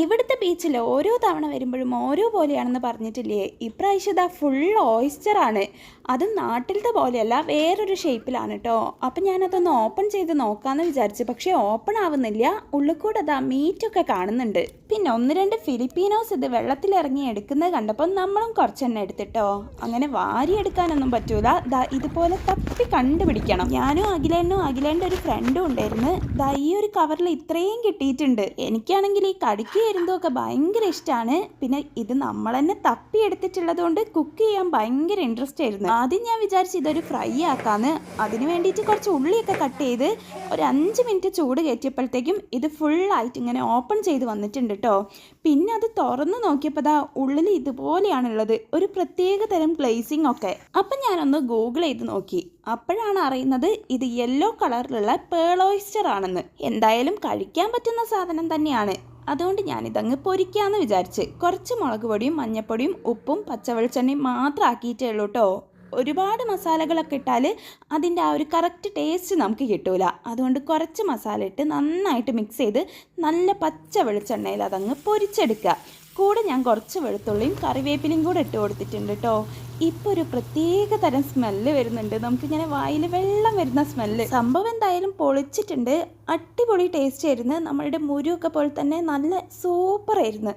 ഇവിടുത്തെ ബീച്ചിൽ ഓരോ തവണ വരുമ്പോഴും ഓരോ പോലെയാണെന്ന് പറഞ്ഞിട്ടില്ലേ? ഇപ്രാവശ്യം ഇതാ ഫുൾ ഓയിസ്റ്ററാണ് അതും നാട്ടിലത്തെ പോലെയല്ല വേറൊരു ഷേപ്പിലാണ് കേട്ടോ അപ്പം ഞാനതൊന്ന് ഓപ്പൺ ചെയ്ത് നോക്കാമെന്ന് വിചാരിച്ചു. പക്ഷേ ഓപ്പൺ ആവുന്നില്ല. ഉള്ളിക്കൂടെ അതാ മീറ്റൊക്കെ കാണുന്നുണ്ട്. പിന്നെ ഒന്ന് രണ്ട് ഫിലിപ്പീനോസ് ഇത് വെള്ളത്തിലിറങ്ങി എടുക്കുന്നത് കണ്ടപ്പോൾ നമ്മളും കുറച്ചെണ്ണ എടുത്തിട്ടോ. അങ്ങനെ വാരി എടുക്കാനൊന്നും പറ്റൂല. ദാ ഇതുപോലെ തപ്പി കണ്ടുപിടിക്കണം. ഞാനും അഖിലേനും അഖിലേന്റെ ഒരു ഫ്രണ്ടും ഉണ്ടായിരുന്നു. ദാ ഈ ഒരു കവറിൽ ഇത്രയും കിട്ടിയിട്ടുണ്ട്. എനിക്കാണെങ്കിൽ ഈ കടുക്കി എരുന്തൊക്കെ ഭയങ്കര ഇഷ്ടമാണ് പിന്നെ ഇത് നമ്മൾ തന്നെ തപ്പി എടുത്തിട്ടുള്ളത് കൊണ്ട് കുക്ക് ചെയ്യാൻ ഭയങ്കര ഇൻട്രസ്റ്റ് ആയിരുന്നു. ആദ്യം ഞാൻ വിചാരിച്ചു ഇതൊരു ഫ്രൈ ആക്കാന്ന്. അതിന് വേണ്ടിയിട്ട് കുറച്ച് ഉള്ളിയൊക്കെ കട്ട് ചെയ്ത് ഒരു അഞ്ച് മിനിറ്റ് ചൂട് കയറ്റിയപ്പോഴത്തേക്കും ഇത് ഫുള്ളായിട്ട് ഇങ്ങനെ ഓപ്പൺ ചെയ്ത് വന്നിട്ടുണ്ട് കേട്ടോ പിന്നെ അത് തുറന്ന് നോക്കിയപ്പോൾ ദാ ഉള്ളിൽ ഇതുപോലെയാണുള്ളത്. ഒരു പ്രത്യേക തരം ഗ്ലേസിംഗ് ഒക്കെ. അപ്പം ഞാനൊന്ന് ഗൂഗിൾ ചെയ്ത് നോക്കി. അപ്പോഴാണ് അറിയുന്നത് ഇത് യെല്ലോ കളറിലുള്ള പേളോയിസ്റ്റർ ആണെന്ന്. എന്തായാലും കഴിക്കാൻ പറ്റുന്ന സാധനം തന്നെയാണ്. അതുകൊണ്ട് ഞാനിതങ്ങ് പൊരിക്കാമെന്ന് വിചാരിച്ച്. കുറച്ച് മുളക് പൊടിയും മഞ്ഞപ്പൊടിയും ഉപ്പും പച്ചവെളിച്ചെണ്ണയും മാത്രം ആക്കിയിട്ടേ ഉള്ളൂ കേട്ടോ ഒരുപാട് മസാലകളൊക്കെ ഇട്ടാൽ അതിന്റെ ആ ഒരു കറക്റ്റ് ടേസ്റ്റ് നമുക്ക് കിട്ടൂല. അതുകൊണ്ട് കുറച്ച് മസാല ഇട്ട് നന്നായിട്ട് മിക്സ് ചെയ്ത് നല്ല പച്ച വെളിച്ചെണ്ണയിൽ അതങ്ങ് പൊരിച്ചെടുക്കുക. കൂടെ ഞാൻ കുറച്ച് വെളുത്തുള്ളിയും കറിവേപ്പിലയും കൂടെ ഇട്ട് കൊടുത്തിട്ടുണ്ട് കേട്ടോ ഇപ്പോൾ ഒരു പ്രത്യേക തരം സ്മെല്ല് വരുന്നുണ്ട്. നമുക്കിങ്ങനെ വായിൽ വെള്ളം വരുന്ന സ്മെല്ല് സംഭവം എന്തായാലും പൊളിച്ചിട്ടുണ്ട്. അടിപൊളി ടേസ്റ്റ് ആയിരുന്നു. നമ്മളുടെ മുരുവൊക്കെ പോലെ തന്നെ നല്ല സൂപ്പർ ആയിരുന്നു.